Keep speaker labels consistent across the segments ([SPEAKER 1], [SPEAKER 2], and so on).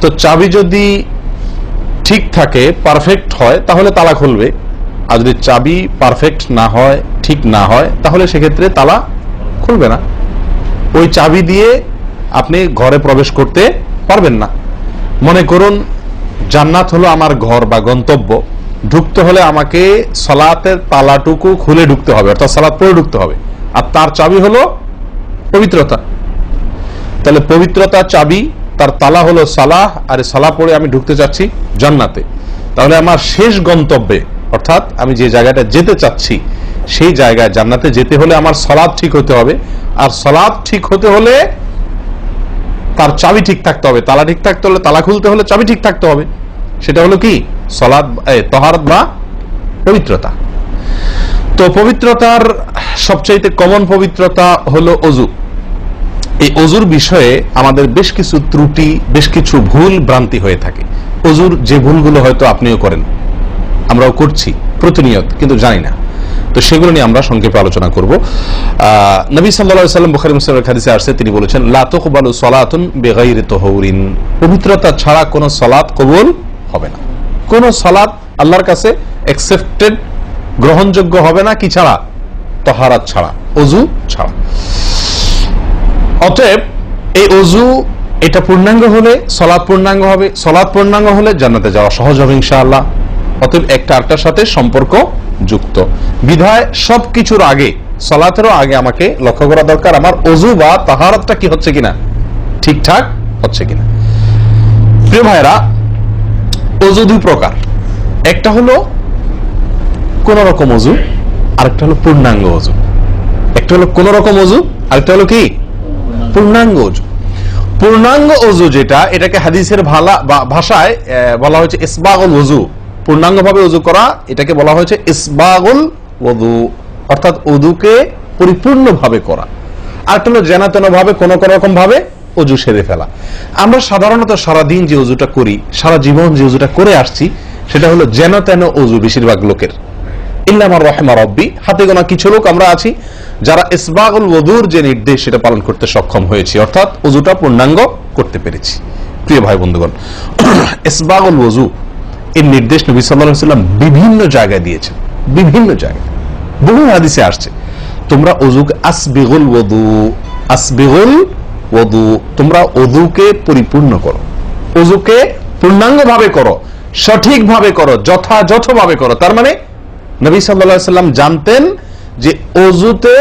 [SPEAKER 1] তো চাবি যদি ঠিক থাকে পারফেক্ট হয়, তাহলে তালা খুলবে। আর যদি চাবি পারফেক্ট না হয়, ঠিক না হয়, তাহলে সেক্ষেত্রে তালা খুলবে না। ওই চাবি দিয়ে আপনি ঘরে প্রবেশ করতে পারবেন না। মনে করুন, জান্নাত হলো আমার ঘর বা গন্তব্য। ঢুকতে হলে আমাকে সলাতের তালাটুকু খুলে ঢুকতে হবে, অর্থাৎ সালাত পরে ঢুকতে হবে। আর তার চাবি হলো পবিত্রতা। তাহলে পবিত্রতা চাবি তার তালা হলো সালাহ, আর সালাহ পড়ে আমি ঢুকতে চাচ্ছি জান্নাতে। তাহলে আমার শেষ গন্তব্যে, অর্থাৎ আমি যে জায়গাটা যেতে চাচ্ছি, সেই জায়গায় জান্নাতে যেতে হলে আমার সলাদ ঠিক হতে হবে। আর সলাদ ঠিক হতে হলে তার চাবি ঠিক থাকতে হবে। তালা ঠিক থাকতে হলে, তালা খুলতে হলে চাবি ঠিক থাকতে হবে। সেটা হলো কি? সলাদ তহারত বা পবিত্রতা। তো পবিত্রতার সবচাইতে কমন পবিত্রতা হলো অজু এই অজুর বিষয়ে আমাদের বেশ কিছু ত্রুটি, বেশ কিছু ভুল ভ্রান্তি হয়ে থাকে। অজুর যে ভুলগুলো হয়তো আপনিও করেন, আমরাও করছি, প্রতিনিয়ত, কিন্তু জানি না। তো সেগুলো নিয়ে আমরা সংক্ষেপে আলোচনা করব। নবী সাল্লাল্লাহু সাল্লাম বুখারী মুসলিমের হাদিসে আসছে, তিনি বলেছেন, লা তুকবালু সালাতুন বিগাইরি তাহুরিন। পবিত্রতা ছাড়া কোনো সালাত কবুল হবে না। কোন সালাত আল্লাহর কাছে অ্যাকসেপ্টেড গ্রহণযোগ্য হবে না, কি ছাড়া? তহারাত ছাড়া, অজু ছাড়া। অতএব এই অজু, এটা পূর্ণাঙ্গ হলে সলাদ পূর্ণাঙ্গ হবে সলাদ পূর্ণাঙ্গ হলে জান্নাতে যাওয়া সহজ হবে ইনশাআল্লাহ। অতএব একটা আরেকটার সাথে সম্পর্ক যুক্ত। বিধায় সব কিছুর আগে, সলাতেরও আগে আমাকে লক্ষ্য করা দরকার, আমার অজু বা তাহারাতটা কি হচ্ছে কিনা? ঠিকঠাক হচ্ছে কিনা? প্রিয় ভাইরা অজু দুই প্রকার। একটা হলো কোন রকম অজু, আরেকটা হলো পূর্ণাঙ্গ অজু। একটা হলো কোন রকম অজু, আরেকটা হলো কি? পূর্ণাঙ্গ অজু। পূর্ণাঙ্গ অজু যেটা, এটাকে হাদিসের ভালা ভাষায় বলা হয়েছে ইসবাগুল ওজু পূর্ণাঙ্গ ভাবে অজু করা, এটাকে বলা হয়েছে ইসবাগুল ওদু অর্থাৎ অজুকে পরিপূর্ণ ভাবে করা। আর হলো জেনাতেন ভাবে কোন কোন রকম ভাবে অজু সেরে ফেলা। আমরা সাধারণত সারাদিন যে অজুটা করি, সারা জীবন যে অজুটা করে আসছি, সেটা হলো যেন তেন অজু বেশিরভাগ লোকের। হাতে গোনা কিছু লোক আমরা আছি যারা ইসবাগুল ওদুর যে নির্দেশ, সেটা পালন করতে সক্ষম হয়েছি। অর্থাৎ অজুটা পূর্ণাঙ্গ করতে পেরেছি। প্রিয় ভাই বন্ধুগণ, ইসবাগুল ওজু এর নির্দেশ নবী সাল্লাম বিভিন্ন জায়গায় দিয়েছেন। বিভিন্ন জায়গায়। বহু হাদিসে আসছে, তোমরা অজুকে আসবিগুল ওদু আসবিগুল ওদু তোমরা অজুকে পরিপূর্ণ করো। অজুকে পূর্ণাঙ্গ ভাবে করো সঠিক ভাবে করো যথাযথ ভাবে করো। তার মানে নবী সাল্লাল্লাহু সাল্লাম জানতেন যে অজুতে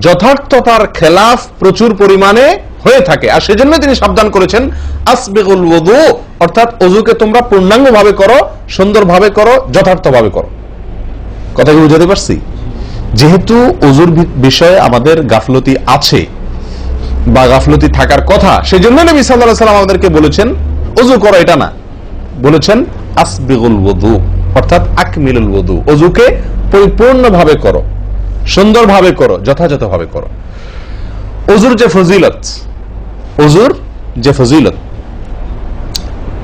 [SPEAKER 1] যথার্থতার খেলাফ প্রচুর পরিমাণে হয়ে থাকে। আর সেজন্য তিনি সাবধান করেছেন, আসবিগুল ওদু অর্থাৎ অজুকে তোমরা পূর্ণাঙ্গ ভাবে করো সুন্দর ভাবে করো যথার্থ ভাবে করো। কথা কি বুঝাতে পারছি? যেহেতু অজুর বিষয়ে আমাদের গাফলতি আছে বা গাফলতি থাকার কথা সেজন্য নবী সাল্লাল্লাহু সাল্লাম আমাদেরকে বলেছেন, অজু করো, এটা না। বলেছেন, আসবিগুল ওদু অর্থাৎ আকমিলুল ওদু অজুকে পরিপূর্ণভাবে করো, সুন্দরভাবে করো, যথাযথভাবে করো। অজুর যে ফজিলত অজুর যে ফজিলত।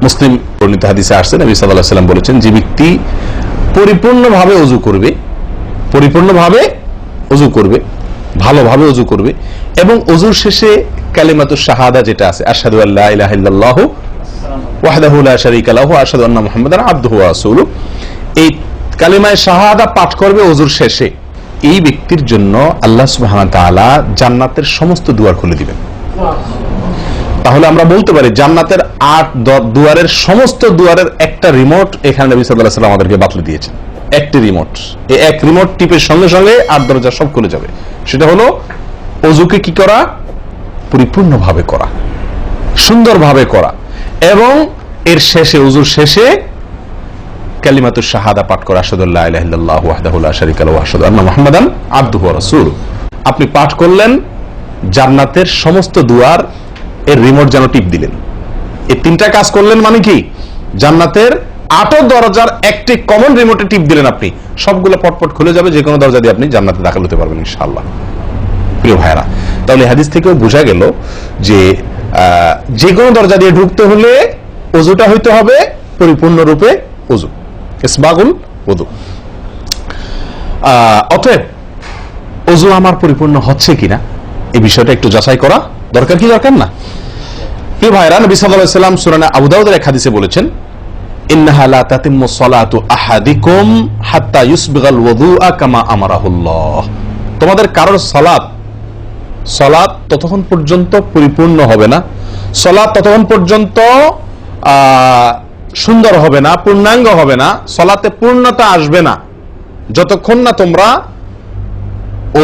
[SPEAKER 1] মুসলিম বর্ণিত হাদিসে আসছে, নবী সাল্লাল্লাহু সাল্লাম বলেছেন, যে ব্যক্তি পরিপূর্ণভাবে অজু করবে, পরিপূর্ণভাবে অজু করবে, ভালোভাবে অজু করবে, এবং অজুর শেষে কালিমাতু শাহাদা যেটা আছে, আশহাদু আল্লা ইলাহা ইল্লাল্লাহু ওয়াহদাহু লা ওয়া আন্না মুহাম্মাদান আবদুহু ওয়া এই কালিমায়ে শাহাদা পাঠ করবে অজুর শেষে। এই ব্যক্তির জন্য আল্লাহ সুবহানাহু জান্নাতের সমস্ত দুয়ার খুলে দিবেন। তাহলে আমরা বলতে পারি, জান্নাতের আট দুয়ারের সমস্ত দুয়ারের একটা রিমোট এখানে নবী আলাইহি সাল্লাম আমাদেরকে বাতলে দিয়েছেন। একটি রিমোট এই এক রিমোট টিপের সঙ্গে সঙ্গে আট দরজা সব খুলে যাবে। সেটা হলো অজুকে কি করা? পরিপূর্ণভাবে করা। সুন্দরভাবে করা। এবং এর শেষে উজুর শেষে কালিমাতুর শাহাদা পাঠ করা আসাদুল্লাহ ইলাহিল্লাহ ওয়াহদাহু লা শারীকা লাহু ওয়া আশহাদু আন্না মুহাম্মাদান আবদুহু ওয়া রাসূলুহু। আপনি পাঠ করলেন, জান্নাতের সমস্ত দুয়ার এর রিমোট যেন টিপ দিলেন। এই তিনটা কাজ করলেন মানে কি? জান্নাতের আটো দরজার একটি কমন রিমোটে টিপ দিলেন আপনি। সবগুলো পটপট খুলে যাবে যে কোনো দরজা দিয়ে আপনি জান্নাতে দাখিল হতে পারবেন ইনশাআল্লাহ। প্রিয় ভাইরা তাহলে হাদিস থেকেও বোঝা গেল যে যে কোনো দরজা দিয়ে ঢুকতে হলে অজুটা হইতে হবে পরিপূর্ণরূপে অজু ইসবাগুল আহ, অতএব অজু আমার পরিপূর্ণ হচ্ছে কিনা এই বিষয়টা একটু যাচাই করা দরকার কি দরকার না? প্রিয় ভাইরা নবী সাল্লাম সূরা আবু দাউদের এক হাদিসে বলেছেন আহাদিকুম হাত্তা ইউসবিগাল আমারাহুল্লাহ। তোমাদের কারোর সালাত সালাত ততক্ষণ পর্যন্ত পরিপূর্ণ হবে না। সালাত ততক্ষণ পর্যন্ত সুন্দর হবে না, পূর্ণাঙ্গ হবে না, সালাতে পূর্ণতা আসবে না। যতক্ষণ না তোমরা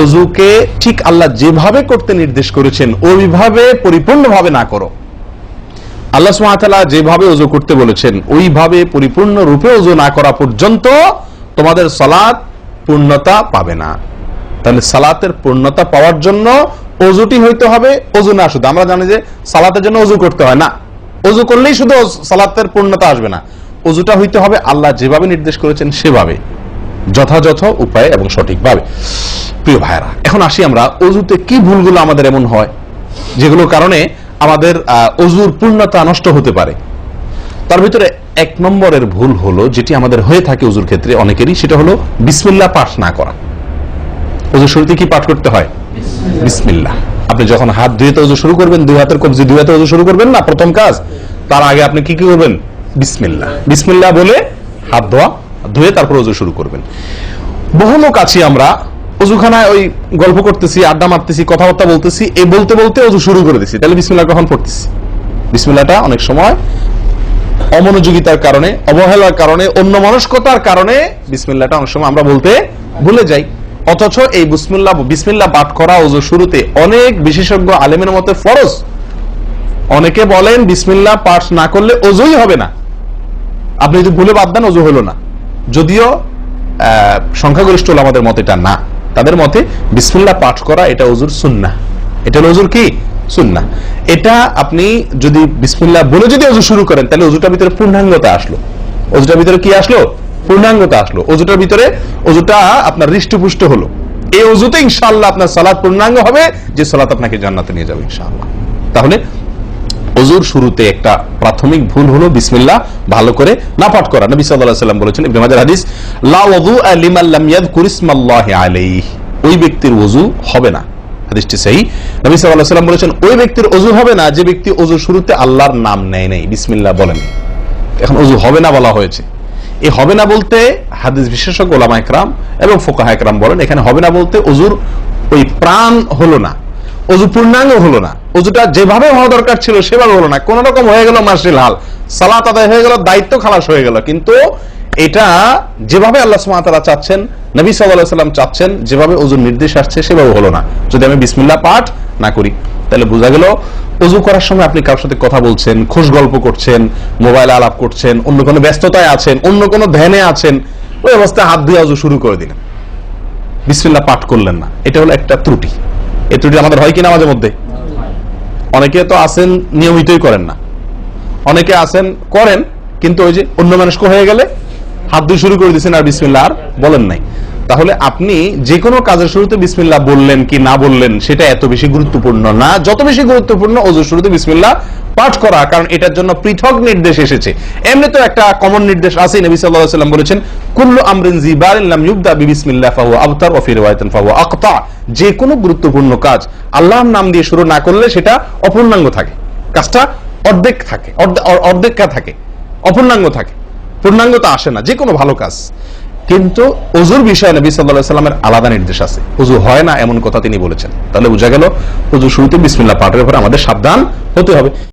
[SPEAKER 1] অজুকে ঠিক আল্লাহ যেভাবে করতে নির্দেশ করেছেন, ওইভাবে পরিপূর্ণভাবে না করো। আল্লাহ সুমাতালা যেভাবে অজু করতে বলেছেন, ওইভাবে পরিপূর্ণ রূপে অজু না করা পর্যন্ত তোমাদের সালাত পূর্ণতা পাবে না। তাহলে সালাতের পূর্ণতা পাওয়ার জন্য অজুটি হইতে হবে, অজু না শুধু। আমরা জানি যে সালাতের জন্য অজু করতে হয় না। অজু করলেই শুধু সালাতের পূর্ণতা আসবে না। অজুটা হইতে হবে আল্লাহ যেভাবে নির্দেশ করেছেন সেভাবে। যথাযথ উপায়ে এবং সঠিকভাবে। প্রিয় ভাইরা এখন আসি আমরা অজুতে কি ভুলগুলো আমাদের এমন হয় যেগুলোর কারণে আমাদের অজুর পূর্ণতা নষ্ট হতে পারে। তার ভিতরে এক নম্বরের ভুল হলো যেটি আমাদের হয়ে থাকে অজুর ক্ষেত্রে অনেকেরই সেটা হলো বিসমিল্লাহ পাঠ না করা। অজুর শুরুতে কি পাঠ করতে হয়? বিসমিল্লাহ। আপনি যখন হাত ধুয়ে তো অজু শুরু করবেন, দুই হাতের কবজি হাতে অজু শুরু করবেন না প্রথম কাজ, তার আগে আপনি কি কি করবেন? বিসমিল্লাহ। বিসমিল্লাহ বলে হাত ধোয়া, ধুয়ে তারপর অজু শুরু করবেন। বহু লোক আছি আমরা অজুখানায় ওই গল্প করতেছি, আড্ডা মারতেছি, কথাবার্তা বলতেছি, এই বলতে বলতে অজু শুরু করে দিছি। তাহলে বিসমিল্লাহ কখন পড়তেছি? বিসমিল্লাটা অনেক সময় অমনোযোগিতার কারণে, অবহেলার কারণে অন্য মনস্কতার কারণে বিসমিল্লাটা অনেক সময় আমরা বলতে ভুলে যাই। অথচ এই বিসমিল্লাহ বিসমিল্লাহ পাঠ করা ওজু শুরুতে অনেক বিশেষজ্ঞ আলেমের মতে ফরজ। অনেকে বলেন বিসমিল্লাহ পাঠ না করলে অজুই হবে না। আপনি যদি ভুলে বাদ দেন অজু হলো না। যদিও সংখ্যাগরিষ্ঠ হলো আমাদের মতে এটা না। তাদের মতে বিসমিল্লাহ পাঠ করা এটা অজুর সুন্না এটা হলো অজুর কি? সুন্না এটা আপনি যদি বিসমিল্লাহ বলে যদি অজু শুরু করেন, তাহলে অজুটার ভিতরে পূর্ণাঙ্গতা আসলো। অজুটার ভিতরে কি আসলো? পূর্ণাঙ্গতা আসলো। অজুটার ভিতরে অজুটা আপনার হৃষ্টপুষ্ট হলো। এই অজুতে ইনশাআল্লাহ আপনার সালাত পূর্ণাঙ্গ হবে, যে সালাত আপনাকে জান্নাতে নিয়ে যাবে ইনশাআল্লাহ। তাহলে অজুর শুরুতে একটা প্রাথমিক ভুল হলো, বিসমিল্লাহ, ভালো করে না পাঠ করা। নবী সাল্লাম বলেছেন, ইবনে হাদিস, লা ওযু লাম আলাইহি। ওই ব্যক্তির ওযু হবে না। হাদিসটি সহি। নবী সাল্লাম বলেছেন, ওই ব্যক্তির ওযু হবে না, যে ব্যক্তি ওযুর শুরুতে আল্লাহর নাম নেয় নাই। বিসমিল্লাহ বলেন। এখন ওযু হবে না বলা হয়েছে। এই হবে না বলতে হাদিস বিশেষজ্ঞ ওলামা একরাম এবং ফোকাহা একরাম বলেন, এখানে হবে না বলতে অজুর ওই প্রাণ হলো না, অজু পূর্ণাঙ্গ হলো না, অজুটা যেভাবে হওয়া দরকার ছিল সেভাবে হলো না, কোন রকম হয়ে গেল মার্শাল হাল, সালাত আদায় হয়ে গেল, দায়িত্ব খালাস হয়ে গেল, কিন্তু এটা যেভাবে আল্লাহ সুমাতারা চাচ্ছেন, নবী সাল্লাহ সাল্লাম চাচ্ছেন, যেভাবে অজুর নির্দেশ আসছে সেভাবে হলো না। যদি আমি বিসমিল্লাহ পাঠ না করি, তাহলে বোঝা গেল অজু করার সময় আপনি কারোর সাথে কথা বলছেন, খোশ গল্প করছেন, মোবাইল আলাপ করছেন, অন্য কোনো ব্যস্ততায় আছেন, অন্য কোনো ধ্যানে আছেন, ওই অবস্থায় হাত দিয়ে অজু শুরু করে দিলেন। বিসমিল্লাহ পাঠ করলেন না। এটা হলো একটা ত্রুটি। এই ত্রুটি আমাদের হয় কিনা মাঝে মধ্যে? অনেকে তো আছেন, নিয়মিতই করেন না। অনেকে আছেন, করেন, কিন্তু ওই যে অন্য মানুষ হয়ে গেলে হাত দিয়ে শুরু করে দিচ্ছেন আর বিসমিল্লাহ আর বলেন নাই। তাহলে আপনি যে কোনো কাজের শুরুতে বিসমিল্লাহ বললেন কি না বললেন, সেটা এত বেশি গুরুত্বপূর্ণ না। যত বেশি গুরুত্বপূর্ণ ওজুর শুরুতে বিসমিল্লাহ পাঠ করা, কারণ এটার জন্য পৃথক নির্দেশ এসেছে। এমনি তো একটা কমন নির্দেশ আছে, নবী সাল্লাল্লাহু ওয়াসাল্লাম বলেছেন, কুল্লু আমরিন জিবারিন ইউবদা বিবিসমিল্লাহ ফাহুয়া আবতার ওয়া ফি রিওয়ায়াতিন আকতা। যে কোনো গুরুত্বপূর্ণ কাজ আল্লাহর নাম দিয়ে শুরু না করলে সেটা অপূর্ণাঙ্গ থাকে। কাজটা অর্ধেক থাকে, অর্ধে- অর- অর্ধেকা থাকে, অপূর্ণাঙ্গ থাকে। পূর্ণাঙ্গতা আসে না যে কোনো ভালো কাজ। কিন্তু অজুর বিষয়ে নবী আলাইহি সাল্লামের আলাদা নির্দেশ আছে। অজু হয় না এমন কথা তিনি বলেছেন। তাহলে বোঝা গেল অজু শুরুতে বিসমিল্লা পাঠের উপরে আমাদের সাবধান হতে হবে।